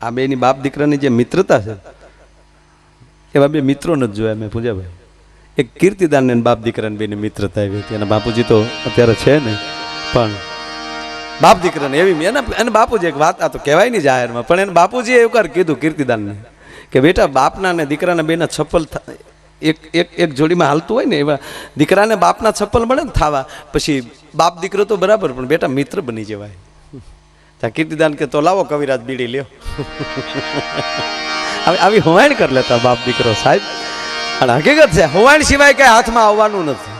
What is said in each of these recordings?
આ બેની બાપ દીકરાની જે મિત્રતા છે, એવા બે મિત્રો નથી જોયા મેં પૂજાભાઈ. એક કીર્તિદાન ને બાપ દીકરાની બેની મિત્રતા આવી હતી. અને બાપુજી તો અત્યારે છે ને, પણ બાપ દીકરાને એવી એના એને બાપુજી એક વાત આ તો કહેવાય નહીં જાહેરમાં, પણ એને બાપુજીએ એવું કર કીધું કીર્તિદાનને, કે બેટા બાપના ને દીકરાના બેના છપ્પલ એક એક એક જોડીમાં હાલતું હોય ને એવા દીકરાને બાપના છપ્પલ મળે ને થાવા. પછી બાપ દીકરો તો બરાબર, પણ બેટા મિત્ર બની જવાય. ત્યાં કીર્તિદાન કે તો લાવો કવિરાજ બીડી લ્યો. આવી હોવાણ કરી લેતા બાપ દીકરો સાહેબ. અને હકીકત છે, હોવાણ સિવાય કઈ હાથમાં આવવાનું નથી.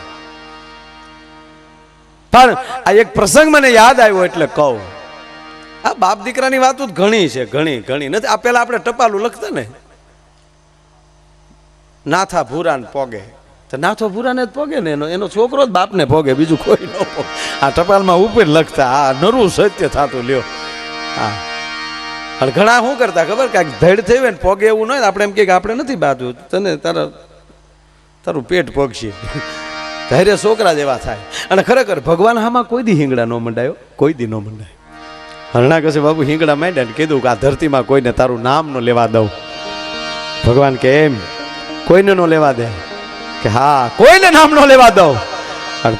પણ આ એક પ્રસંગ મને યાદ આવ્યો એટલે કહું. આ બાપ દીકરાની વાત ઘણી છે, ઘણી ઘણી. નથી, આ પેલા આપણે ટપાલું લખતા ને. નાથા ભૂરાન પોગે. તો નાથો ભૂરાને જ પોગે ને એનો એનો છોકરો જ બાપને પોગે, બીજું કોઈ ન આ ટપાલમાં ઉપર લખતા, આ નરું સત્ય થતું, લ્યો. હા. અને ઘણા શું કરતા, ખબર? કાંઈક ધડ થઈ હોય ને પોગે એવું ન હોય આપણે એમ કે આપણે નથી બાજુ તને તારા તારું પેટ પગશે. ધૈર્ય છોકરા જેવા થાય. અને ખરેખર ભગવાન હામાં કોઈ દી હિંગડા ન મંડાયો. કોઈ દી ન મંડાયો. હરણા કશે બાબુ હિંગડા માંડ્યા ને કીધું કે આ ધરતીમાં કોઈને તારું નામ ન લેવા દઉં. ભગવાન કે, એમ? કોઈને ન લેવા દે? કે હા, કોઈને નામ ન લેવા દઉં.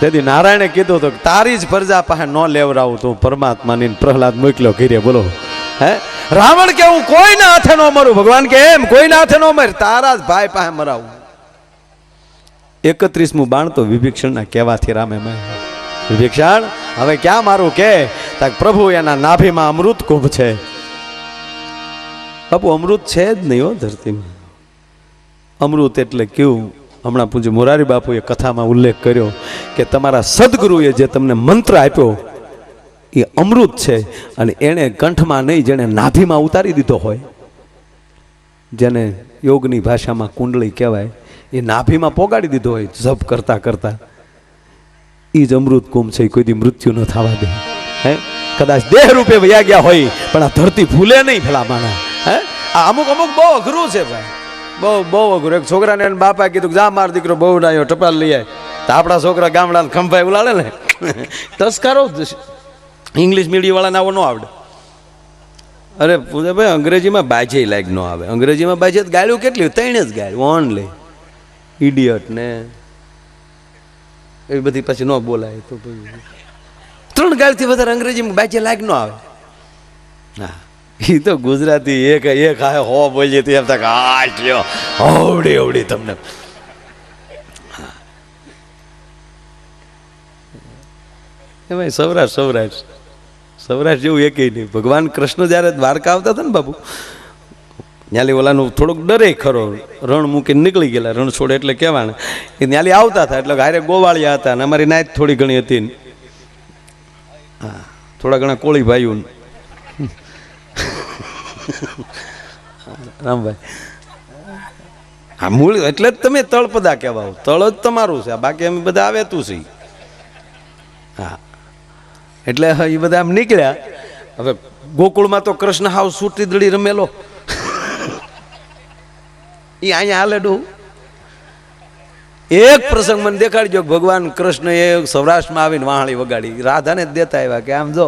તેથી નારાયણે કીધું તો તારી જ પ્રજા પાસે ન લેવરાવું તું પરમાત્માની પ્રહલાદ મોકલ્યો ઘીરે, બોલો. હે? રાવણ કે હું કોઈના હાથે ન મરું? ભગવાન કે એમ, કોઈના હાથે ન મર? તારા જ ભાઈ પાસે મરાવું. એકત્રીસમું બાણ તો વિભીક્ષણના કહેવાથી રામે મેં વિભીક્ષણ, હવે ક્યાં મારું કે? પ્રભુ એના નાભીમાં અમૃત કુંભ છે. બાપુ અમૃત છે જ નહીં હો ધરતીમાં. અમૃત એટલે કેવું હમણાં પૂજ્ય મોરારી બાપુએ કથામાં ઉલ્લેખ કર્યો કે તમારા સદગુરુએ જે તમને મંત્ર આપ્યો, એ અમૃત છે અને એણે કંઠમાં નહીં જેણે નાભીમાં ઉતારી દીધો હોય. જેને યોગની ભાષામાં કુંડળી કહેવાય, એ નાભીમાં પોગાડી દીધો હોય, જપ કરતા કરતા. એ જ અમૃત કુંભ છે કોઈ દી મૃત્યુ ન થવા દે. હે? કદાચ દેહ રૂપે વયા ગયા હોય, પણ આ ધરતી ભૂલે નહીં ભલા માણા હે? આ અમુક અમુક બહુ અઘરું છે ભાઈ. બહુ બહુ અઘરું. એક છોકરાને એને બાપા કીધું જા માર દીકરો બહુ ડાયો ટપાલ લઈ આવે તો આપણા છોકરા ગામડાને ખંભાઈ ઉલાડે ને. તસ્કારો ઇંગ્લિશ મીડિયમવાળાને આવો ન આવડે. અરે પૂજા ભાઈ અંગ્રેજીમાં બાજે લાગ ન આવે. અંગ્રેજીમાં બાજે ગાળ્યું કેટલી? ત્રણે જ ગાળ્યું. ઓનલી ઇડિયટ ને. એ બધી પછી ન બોલાય તો ત્રણ ગાળથી વધારે અંગ્રેજીમાં બાજે લાગ ન આવે. હા. એ તો ગુજરાતી એક એક આ હો બોલીએ તો એમ થાય આ લ્યો હવડી હવડી તમને. એમાં સૌરાષ્ટ્ર સૌરાષ્ટ્ર સૌરાષ્ટ્ર જેવું એકે નહીં. ભગવાન કૃષ્ણ જ્યારે દ્વારકા આવતા હતા ને બાપુ ન્યાલી ઓલાનું થોડુંક ડરે ખરો. રણ મૂકીને નીકળી ગયેલા. રણ છોડે એટલે કહેવાને એ ન્યાલી આવતા હતા. એટલે હારે ગોવાળિયા હતા અને અમારી નાયત થોડી ઘણી હતી હા, થોડા ઘણા કોળી ભાઈઓ ને. રામભાઈ. હા મૂળ એટલે જ તમે તળપદા કહેવાઓ તળ જ તમારું છે. બાકી અમે બધા આવે તું છે હા. એટલે એ બધા આમ નીકળ્યા. હવે ગોકુળમાં તો કૃષ્ણ હાવ સૂટી દડી રમેલો. એ અહીંયા હાલે ડું એક પ્રસંગ મને દેખાડજો. ભગવાન કૃષ્ણ એ સૌરાષ્ટ્રમાં આવીને વાહળી વગાડી. રાધાને જ દેતા આવ્યા કે આમ જો.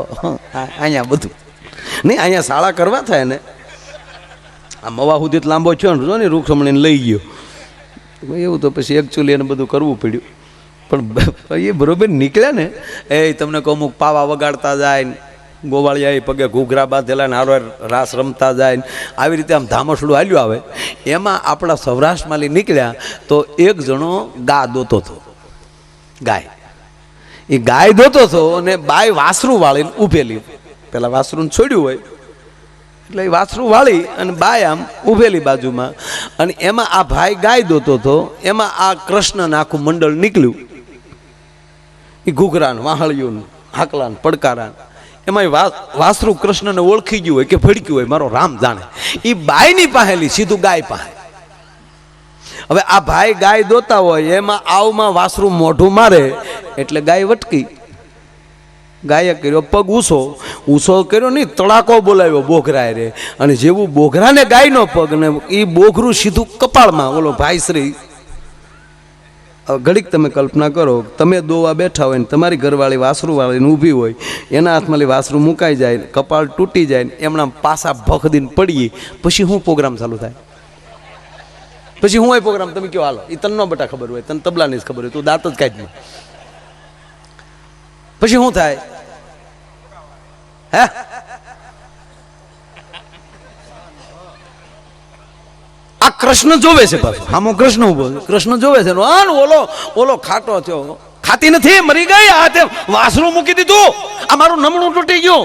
અહીંયા બધું. નહીં, અહીંયા શાળા કરવા થાય ને. આ મવા સુધી લાંબો છો ને, જો ને રૂખમણીને લઈ ગયો. એવું તો પછી એકચ્યુઅલી એને બધું કરવું પડ્યું. પણ એ બરોબર નીકળ્યા ને, એ તમને કહું, અમુક પાવા વગાડતા જાય ગોવાળિયા પગે ઘૂઘરા બાંધેલા ને, હારો રાસ રમતા જાય ને, આવી રીતે આમ ધામસડું હાલ્યું આવે. એમાં આપણા સૌરાષ્ટ્રમાંથી નીકળ્યા તો એક જણો ગા દોતો હતો. ગાય. એ ગાય દોતો હતો અને બાય વાસરું વાળીને ઊભેલી. પેલા વાસરું છોડ્યું હોય, એટલે એ વાસરું વાળી અને બાય આમ ઊભેલી બાજુમાં અને એમાં આ ભાઈ ગાય દોતો હતો, એમાં આ કૃષ્ણને આખું મંડળ નીકળ્યું. એ ઘૂઘરાન વાહળિયું હાકલાન, પડકારાન. એમાં એ વાસરું કૃષ્ણને ઓળખી ગયું હોય કે ભડક્યું હોય, મારો રામ જાણે. એ બાયની પાસેલી સીધું ગાય પાસે. હવે આ ભાઈ ગાય દોતા હોય, એમાં આવમાં વાસરું મોઢું મારે, એટલે ગાય વટકી. ગાયે કર્યો, પગ ઊંસો ઊંસો કર્યો નહીં, તડાકો બોલાવ્યો બોઘરાએ રે. અને જેવું બોઘરાને ગાયનો પગ ને એ બોઘરું સીધું કપાળમાં. ઓલો ભાઈ શ્રી ઘડીક તમે કલ્પના કરો, તમે દોવા બેઠા હોય ને, તમારી ઘરવાળી વાસરું વાળીને ઊભી હોય, એના હાથમાંથી વાસરું મુકાઈ જાય કપાળ તૂટી જાય એમના પાસા ભખદીને પડીએ, પછી શું પ્રોગ્રામ ચાલુ થાય? પછી હું એ પ્રોગ્રામ, તમે કયો હાલો એ તનનો બટા ખબર હોય, તને તબલાની જ ખબર હોય, તું દાંત જ કાઢી પછી શું થાય? આ કૃષ્ણ જોવે છે આમાં કૃષ્ણ ઊભો કૃષ્ણ જોવે છે. ઓલો ઓલો ખાટો થયો. ખાતી નથી, મરી ગઈ. આ તે વાસરું મૂકી દીધું. આ મારું નમણું તૂટી ગયું.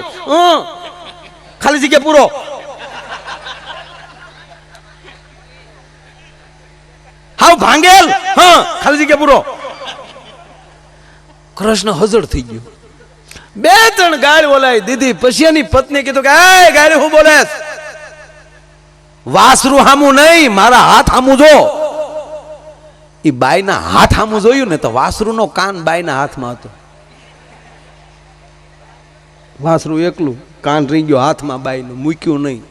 ખાલી જગ્યા પૂરો. હાવ ભાંગેલ. હા, ખાલી જગ્યા પૂરો. કૃષ્ણ હજળ થઈ ગયો. બે ત્રણ ગાળ બોલાય દીધી. પછી એની પત્ની કીધું કે, એ ગાડી હું બોલે વાસરું હામું નહીં, મારા હાથ હામું જો. એ બાઈના હાથ હામું જોયું ને તો વાસરું નો કાન બાઈના હાથમાં હતો. વાસરું એકલું, કાન રહી ગયો હાથમાં બાઈનું, મૂક્યું નહીં.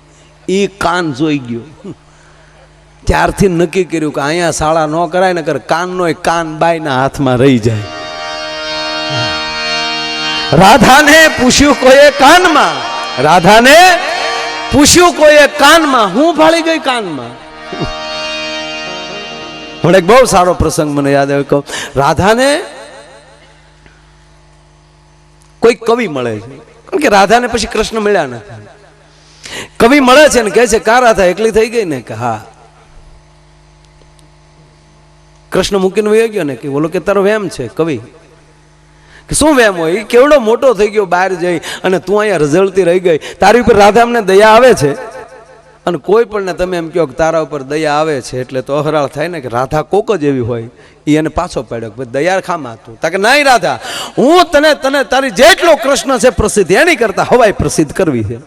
એ કાન જોઈ ગયો. ત્યારથી નક્કી કર્યું કે અહીંયા શાળા ન કરાય ને કર કાનનો કાન બાઈના હાથમાં રહી જાય. રાધાને પૂછ્યું કોઈએ કાનમાં? રાધાને પૂછ્યું કોઈએ કાનમાં? હું ભાળી ગઈ કાનમાં? પણ એક બહુ સારો પ્રસંગ મને યાદ આવ્યો. કહું, રાધાને કોઈ કવિ મળે છે. કારણ કે રાધાને પછી કૃષ્ણ મળ્યા નથી. કવિ મળે છે ને કહે છે, કા રાધા, એકલી થઈ ગઈ ને? કે, હા. કૃષ્ણ મૂકીને વયો ગયો ને, કે બોલો કે તારો વેમ છે, કવિ? શું વેમ હોય? કેવડો મોટો થઈ ગયો બહાર જઈ અને તું અહીંયા રઝળતી રહી ગઈ. તારી ઉપર રાધા અમને દયા આવે છે? અને કોઈ પણ ને તમે એમ કહો કે તારા ઉપર દયા આવે છે એટલે તો અહરાળ થાય ને કે રાધા કોક જ એવી હોય. એ એને પાછો પાડ્યો કે દયા ખામાં તું. તાકે નહીં રાધા, હું તને તને તારી જેટલો કૃષ્ણ છે પ્રસિદ્ધ, એની કરતા હવાય પ્રસિદ્ધ કરવી છે.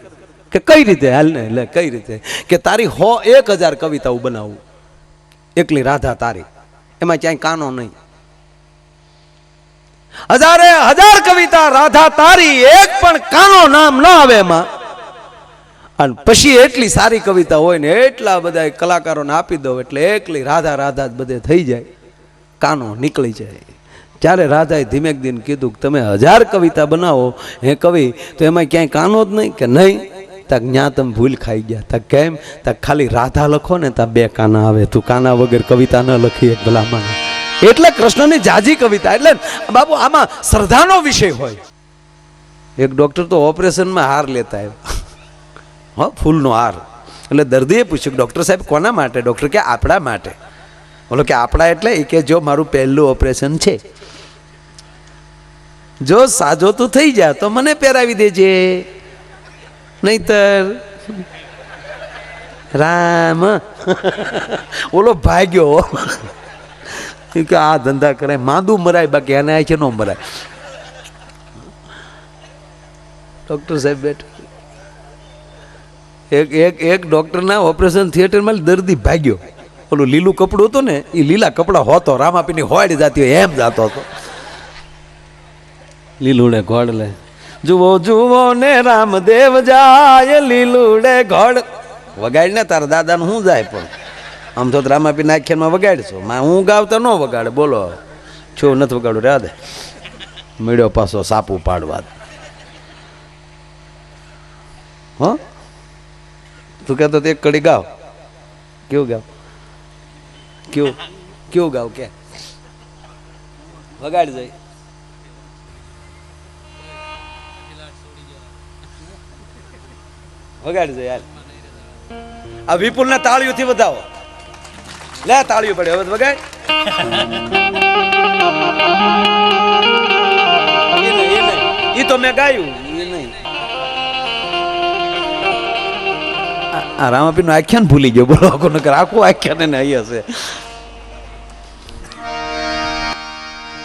કે કઈ રીતે? હાલ ને એટલે કઈ રીતે? કે તારી હો એક હજાર કવિતાઓ બનાવું. એકલી રાધા તારી. એમાં ક્યાંય કાનો નહીં. હજારે હજાર કવિતા રાધા તારી એક પણ કાનો નામ ન આવે એમાં. અને પછી એટલી સારી કવિતા હોય ને એટલા બધા કલાકારોને આપી દો એટલે એકલી રાધા રાધા જ બધે થઈ જાય. કાનો નીકળી જાય. ત્યારે રાધાએ ધીમેક દિન કીધું કે તમે હજાર કવિતા બનાવો, હે કવિ, તો એમાં ક્યાંય કાનો જ નહીં કે નહીં? તક જ્યાં તમે ભૂલ ખાઈ ગયા. તક કેમ? તક ખાલી રાધા લખો ને તા બે કાના આવે. તું કાના વગર કવિતા ન લખી એક ભલામણ. એટલે કૃષ્ણની જાજી કવિતા. એટલે બાબુ, આમાં શ્રદ્ધાનો વિષય હોય. એક ડૉક્ટર તો ઓપરેશનમાં હાર લેતા આવ્યો. હ, ફૂલનો હાર. એટલે દર્દીએ પૂછ્યું, ડૉક્ટર સાહેબ, કોના માટે? ડૉક્ટર કે આપણા માટે? બોલો કે, આપણા એટલે એ કે જો મારું પહેલું ઓપરેશન છે. જો સાજો તું થઈ જા, તો મને પહેરાવી દેજે. નહીતર રામ. ઓલો ભાગ્યો. એ કે આ ધંધા કરાય, માંદું મરાય, બાકી એને આ છે ન મરાય. ડૉક્ટર સાહેબ બેઠા. એક એક એક ડૉક્ટરના ઓપરેશન થિયેટરમાં દર્દી ભાગ્યો. ઓલું લીલું કપડું હતું ને એ લીલા કપડાં હોતો, રામાપીની હોડ જાતી હોય, એમ જાતો હતો. લીલુડે ઘોડ લે. જુઓ જુઓ ને રામદેવ જાય, લીલુડે ઘોડ વગાડ ને તારા દાદાનું હું જાય પણ. આમ તો રામાપી નાખ્યામાં વગાડશો. માં હું ગાવતા ન વગાડે. બોલો છો, નથી વગાડું રહ્યા મીડ્યો પાછો સાપુ પાડવા હો? તું કહેતો એક કડી ગાવ. કેવું ગાવ? કેવું? કેવું ગાવ કે? વગાડ જાય વગાડ જાય યાર. આ વિપુલ ના તાળીઓથી વધાવો. લે, તાળીઓ પડે, હવે વગાડ. એ તો મેં ગાયું. આ- રામાપીનું આખ્યાન ભૂલી ગયો, બોલો, આખું કર આખું આખ્યાન એને અહીં હશે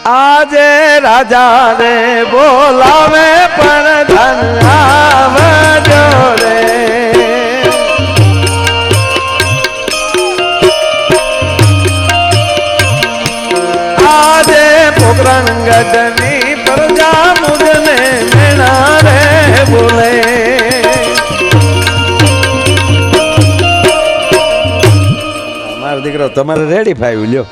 આજે રાજા રે બોલાવે, પણ ધન આવજો રે. પોકરણ પ્રજા મુજને મેણા બોલે મારો દીકરો તમારે રેડી ફાઈવ લ્યો.